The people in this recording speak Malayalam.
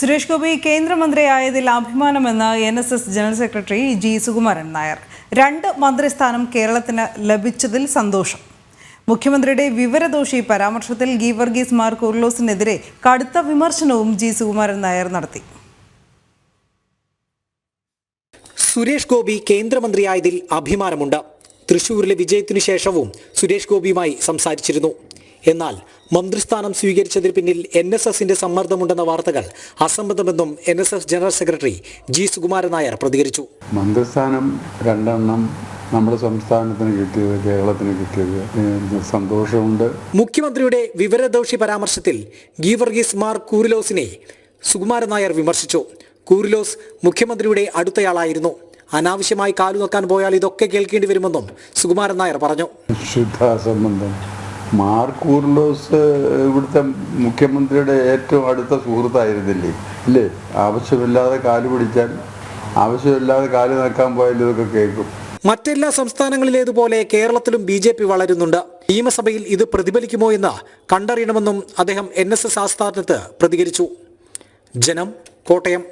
സുരേഷ് ഗോപി കേന്ദ്രമന്ത്രിയായതിൽ അഭിമാനമെന്ന് N S S general secretary G Sukumaran Nair. രണ്ട് മന്ത്രിസ്ഥാനം കേരളത്തിന് ലഭിച്ചതിൽ സന്തോഷം. മുഖ്യമന്ത്രിയുടെ വിവരദോഷി പരാമർശത്തിൽ ഗീവർഗീസ് മാർ കുർലോസിനെതിരെ കടുത്ത വിമർശനവും ജി സുകുമാരൻ നായർ നടത്തി. സുരേഷ് ഗോപി കേന്ദ്രമന്ത്രിയായതിൽ അഭിമാനമുണ്ട്. തൃശൂരിലെ വിജയത്തിനു ശേഷവും സുരേഷ് ഗോപിയുമായി സംസാരിച്ചിരുന്നു. എന്നാൽ മന്ത്രിസ്ഥാനം സ്വീകരിച്ചതിന് പിന്നിൽ എൻ എസ് എസിന്റെ സമ്മർദ്ദമുണ്ടെന്ന വാർത്തകൾ അസംബന്ധമെന്നും N S S general secretary G Sukumaran Nair പ്രതികരിച്ചു. മന്ത്രിസ്ഥാനം രണ്ടെണ്ണം നമ്മുടെ സംസ്ഥാനത്തിന് കിട്ടിയത് കേരളത്തിന് കിട്ടിയത് സന്തോഷമുണ്ട്. മുഖ്യമന്ത്രിയുടെ വിവരദോഷി പരാമർശത്തിൽ ഗീവർഗീസ് മാർ കൂറിലോസിനെ സുകുമാരൻ നായർ വിമർശിച്ചു. കൂറിലോസ് മുഖ്യമന്ത്രിയുടെ അടുത്തയാളായിരുന്നു. അനാവശ്യമായി കാലു നോക്കാൻ പോയാൽ ഇതൊക്കെ കേൾക്കേണ്ടി വരുമെന്നും സുകുമാരൻ നായർ പറഞ്ഞു. ശുദ്ധാസംബന്ധം. മാർ കൂർലോസ് ഇവിടുത്തെ മുഖ്യമന്ത്രിയുടെ ഏറ്റവും അടുത്ത സുഹൃത്തായിരുന്നില്ലേ? ഇല്ലേ? ആവശ്യമില്ലാതെ കാൽ പിടിച്ചാൽ ആവശ്യമില്ലാതെ കാൽ നിൽക്കാൻ പോയാൽ ഇതൊക്കെ കേൾക്കും. മറ്റെല്ലാ സംസ്ഥാനങ്ങളിലേതുപോലെ കേരളത്തിലും ബി ജെ പി വളരുന്നുണ്ട്. നിയമസഭയിൽ ഇത് പ്രതിഫലിക്കുമോ എന്ന് കണ്ടറിയണമെന്നും അദ്ദേഹം എൻ എസ് എസ് ആസ്ഥാനത്ത് പ്രതികരിച്ചു. ജനം കോട്ടയം.